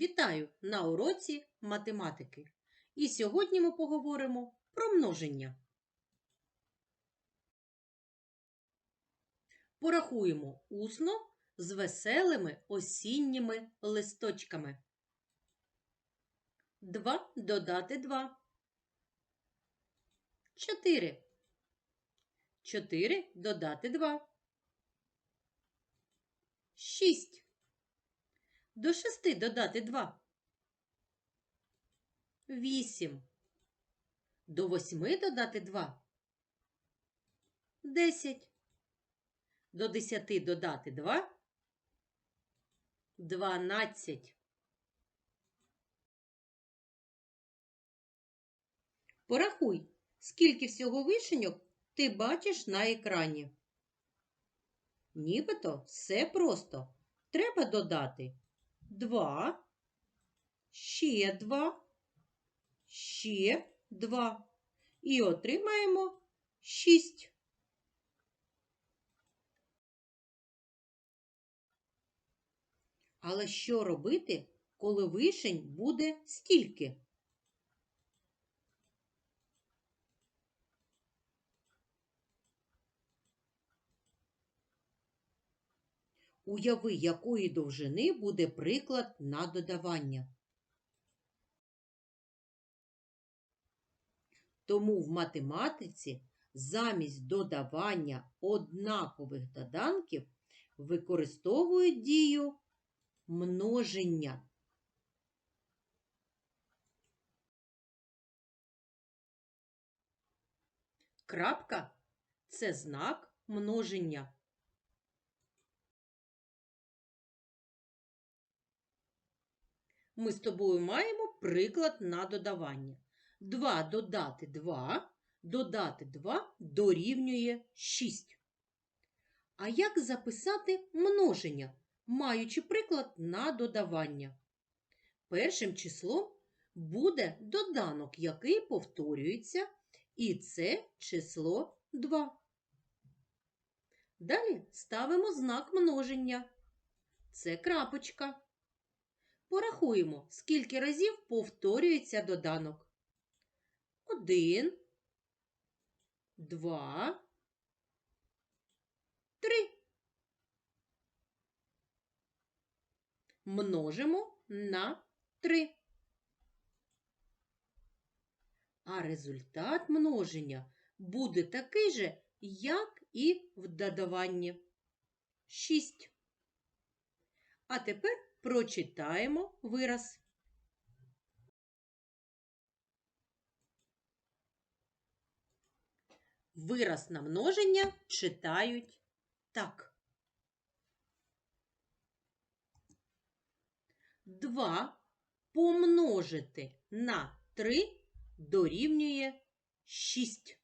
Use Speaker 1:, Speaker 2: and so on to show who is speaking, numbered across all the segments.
Speaker 1: Вітаю на уроці математики. І сьогодні ми поговоримо про множення. Порахуємо усно з веселими осінніми листочками. 2 додати 2. 4. 4 додати 2. 6. До шести додати два. Вісім. До восьми додати два. Десять. До десяти додати два. Дванадцять. Порахуй, скільки всього вишеньок ти бачиш на екрані. Нібито все просто. Треба додати два, ще два, ще два. І отримаємо шість. Але що робити, коли вишень буде стільки? Уяви, якої довжини буде приклад на додавання. Тому в математиці замість додавання однакових доданків використовують дію множення. Крапка це знак множення. Ми з тобою маємо приклад на додавання. 2 додати 2, додати 2 дорівнює 6. А як записати множення, маючи приклад на додавання? Першим числом буде доданок, який повторюється, і це число 2. Далі ставимо знак множення. Це крапочка. Порахуємо, скільки разів повторюється доданок. Один, два, три. Множимо на три. А результат множення буде такий же, як і в додаванні. Шість. А тепер прочитаємо вираз. Вираз на множення читають так. 2 помножити на 3 дорівнює 6.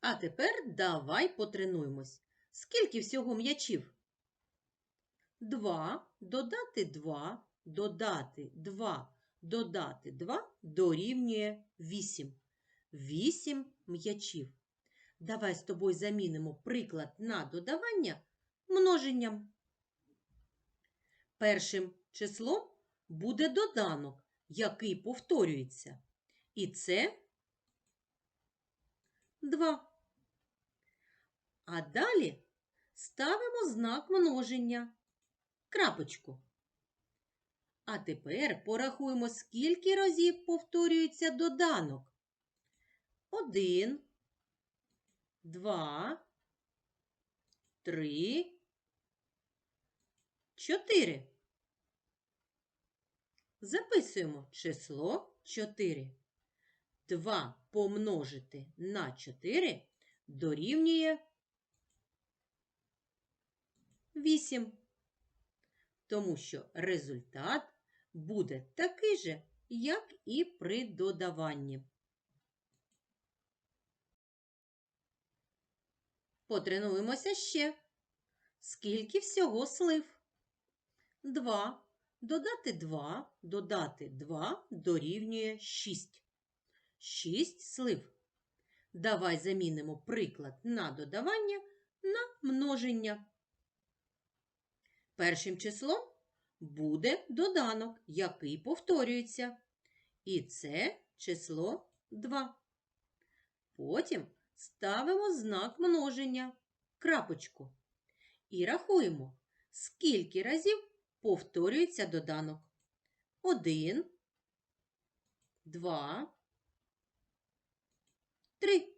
Speaker 1: А тепер давай потренуємось. Скільки всього м'ячів? 2 додати 2, додати 2, додати 2 дорівнює 8. 8 м'ячів. Давай з тобою замінимо приклад на додавання множенням. Першим числом буде доданок, який повторюється. І це 2. А далі ставимо знак множення. Крапочку. А тепер порахуємо, скільки разів повторюється доданок. Один, два, три, чотири. Записуємо число 4. 2 помножити на 4 дорівнює 8. Тому що результат буде такий же, як і при додаванні. Потренуємося ще. Скільки всього слив? 2. Додати 2, додати 2 дорівнює 6. 6 слив. Давай замінимо приклад на додавання на множення. Першим числом буде доданок, який повторюється. І це число 2. Потім ставимо знак множення, крапочку. І рахуємо, скільки разів повторюється доданок. 1, 2, 3.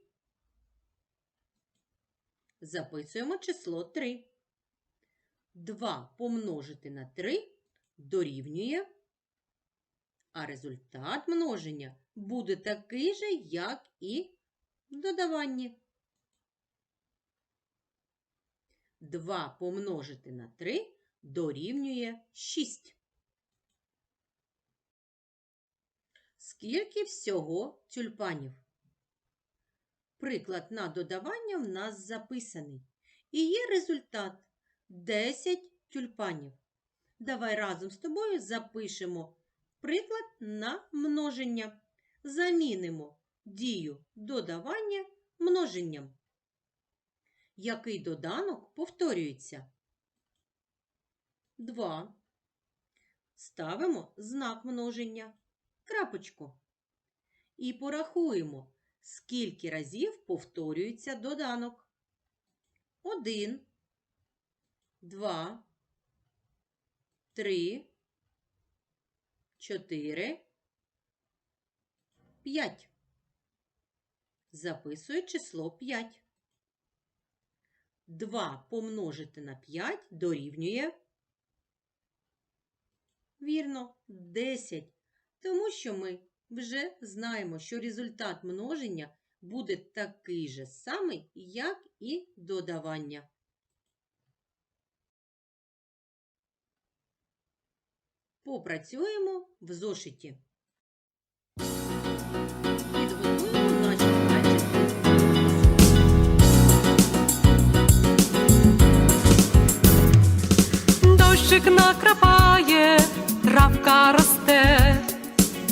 Speaker 1: Записуємо число 3. 2 помножити на 3 дорівнює, а результат множення буде такий же, як і в додаванні. 2 помножити на 3 дорівнює 6. Скільки всього тюльпанів? Приклад на додавання в нас записаний. І є результат 10 тюльпанів. Давай разом з тобою запишемо приклад на множення. Замінимо дію додавання множенням. Який доданок повторюється? 2. Ставимо знак множення, крапочку. І порахуємо, скільки разів повторюється доданок. 1, 2, 3, 4, 5. Записую число 5. 2 помножити на 5 дорівнює. Вірно, 10. Тому що ми вже знаємо, що результат множення буде такий же самий, як і додавання. Попрацюємо в зошиті.
Speaker 2: Дощик накрапає, травка росте,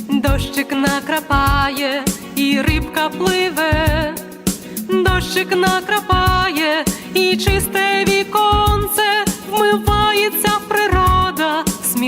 Speaker 2: дощик накрапає, і рибка пливе, дощик накрапає, і чисте віконце, вмивається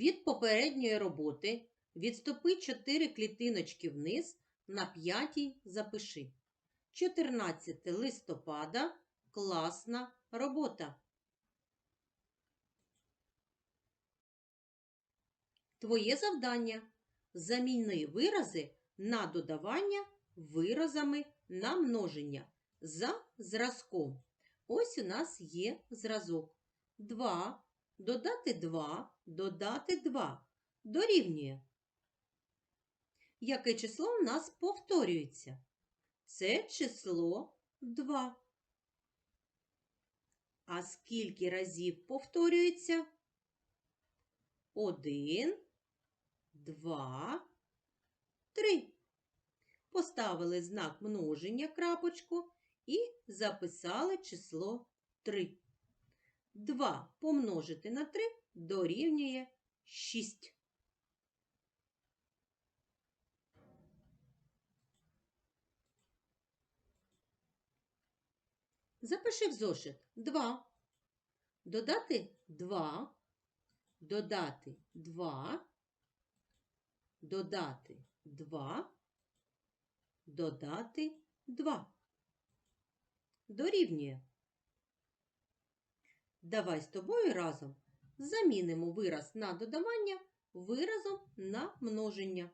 Speaker 1: Від попередньої роботи відступи 4 клітиночки вниз, на п'ятій запиши. 14 листопада класна робота. Твоє завдання заміни вирази на додавання виразами на множення за зразком. Ось у нас є зразок. 2 додати 2, додати 2 дорівнює. Яке число у нас повторюється? Це число 2. А скільки разів повторюється? 1, 2, 3. Поставили знак множення крапочку і записали число 3. 2 помножити на 3 дорівнює 6. Запиши в зошит 2. Додати 2, додати 2, додати 2, додати 2. Дорівнює. Давай з тобою разом замінимо вираз на додавання виразом на множення.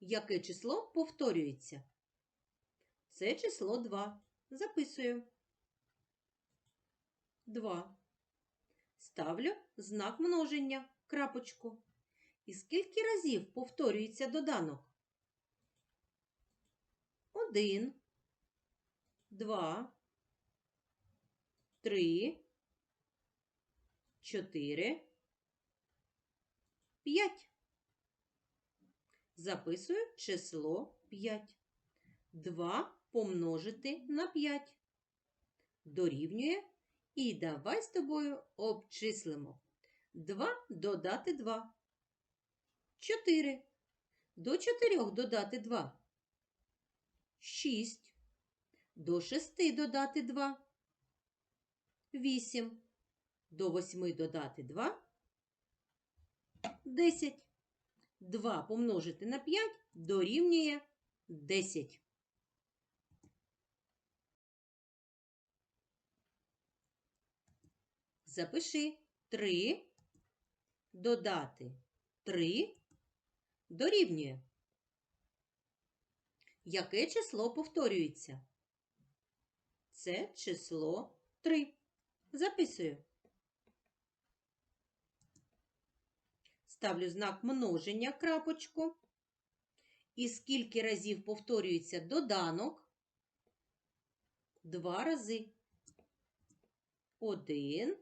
Speaker 1: Яке число повторюється? Це число 2. Записую. 2. Ставлю знак множення, крапочку. І скільки разів повторюється доданок? 1, два, три, чотири, п'ять. Записую число 5. 2 помножити на 5. Дорівнює. І давай з тобою обчислимо. 2 додати 2. 4. До 4 додати 2. 6. До 6 додати 2. 8. До 8 додати 2. 10. 2 помножити на 5 дорівнює 10. Запиши 3 додати 3 дорівнює. Яке число повторюється? Це число 3. Записую. Ставлю знак множення крапочку. І скільки разів повторюється доданок? Два рази. Один,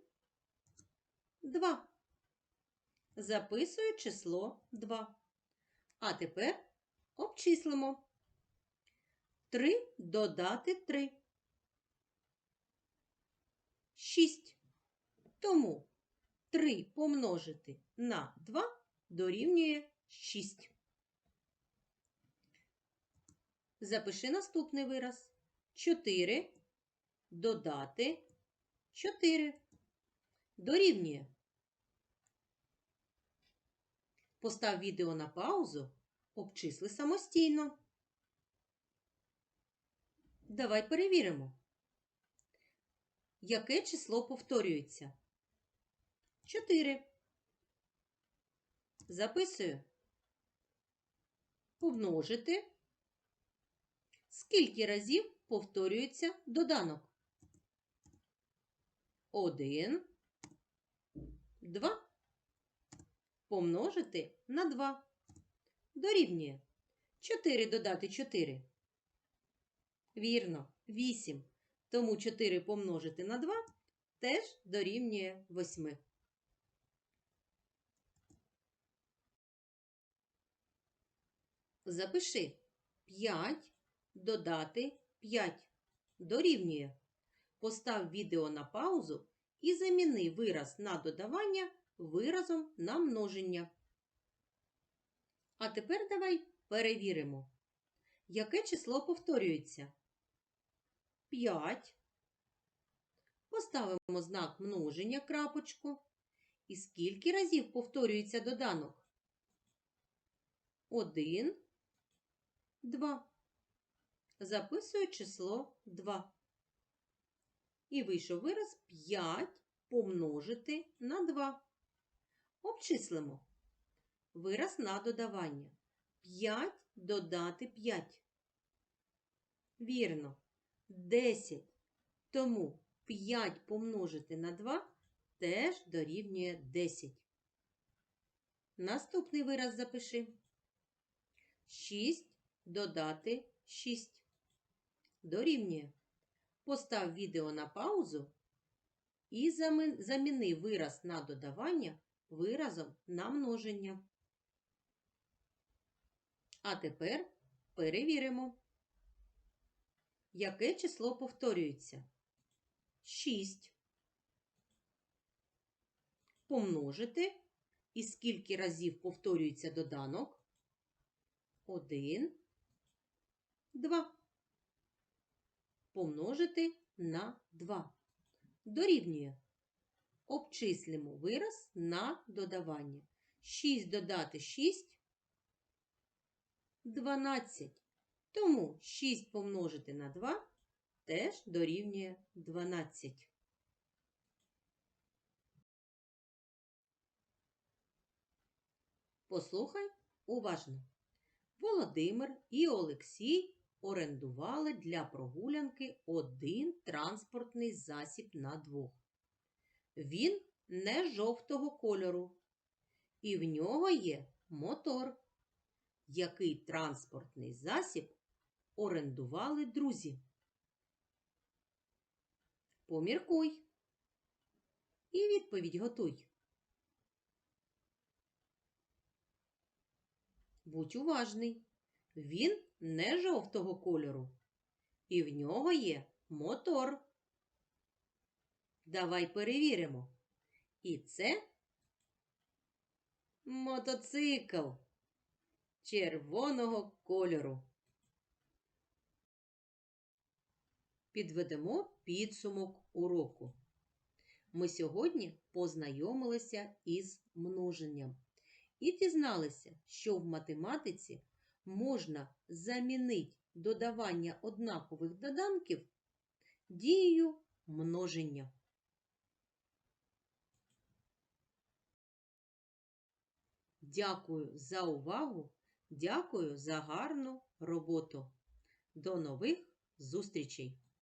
Speaker 1: два. Записую число 2. А тепер обчислимо. 3 додати 3. 6. Тому 3 помножити на 2 дорівнює 6. Запиши наступний вираз. 4 додати 4 дорівнює. Постав відео на паузу, обчисли самостійно. Давай перевіримо. Яке число повторюється? 4. Записую. Помножити. Скільки разів повторюється доданок? 1, 2. Помножити на 2. Дорівнює. 4 додати 4. Вірно, 8. Тому 4 помножити на 2 теж дорівнює 8. Запиши 5 додати 5 дорівнює. Постав відео на паузу і заміни вираз на додавання виразом на множення. А тепер давай перевіримо, яке число повторюється. 5. Поставимо знак множення крапочку. І скільки разів повторюється доданок? 1, 2. Записую число 2. І вийшов вираз 5 помножити на 2. Обчислимо. Вираз на додавання. 5 додати 5. Вірно. 10. Тому 5 помножити на 2 теж дорівнює 10. Наступний вираз запиши. 6 додати 6. Дорівнює. Постав відео на паузу і заміни вираз на додавання виразом на множення. А тепер перевіримо. Яке число повторюється? 6. Помножити. І скільки разів повторюється доданок? 1, 2. Помножити на 2. Дорівнює. Обчислимо вираз на додавання. 6 додати 6 12. Тому 6 помножити на 2 теж дорівнює 12. Послухай уважно. Володимир і Олексій орендували для прогулянки один транспортний засіб на двох. Він не жовтого кольору, і в нього є мотор. Який транспортний засіб орендували друзі? Поміркуй. І відповідь готуй. Будь уважний. Він не жовтого кольору. І в нього є мотор. Давай перевіримо. І це мотоцикл червоного кольору. Підведемо підсумок уроку. Ми сьогодні познайомилися із множенням і дізналися, що в математиці можна замінити додавання однакових доданків дією множення. Дякую за увагу, дякую за гарну роботу. До нових зустрічей!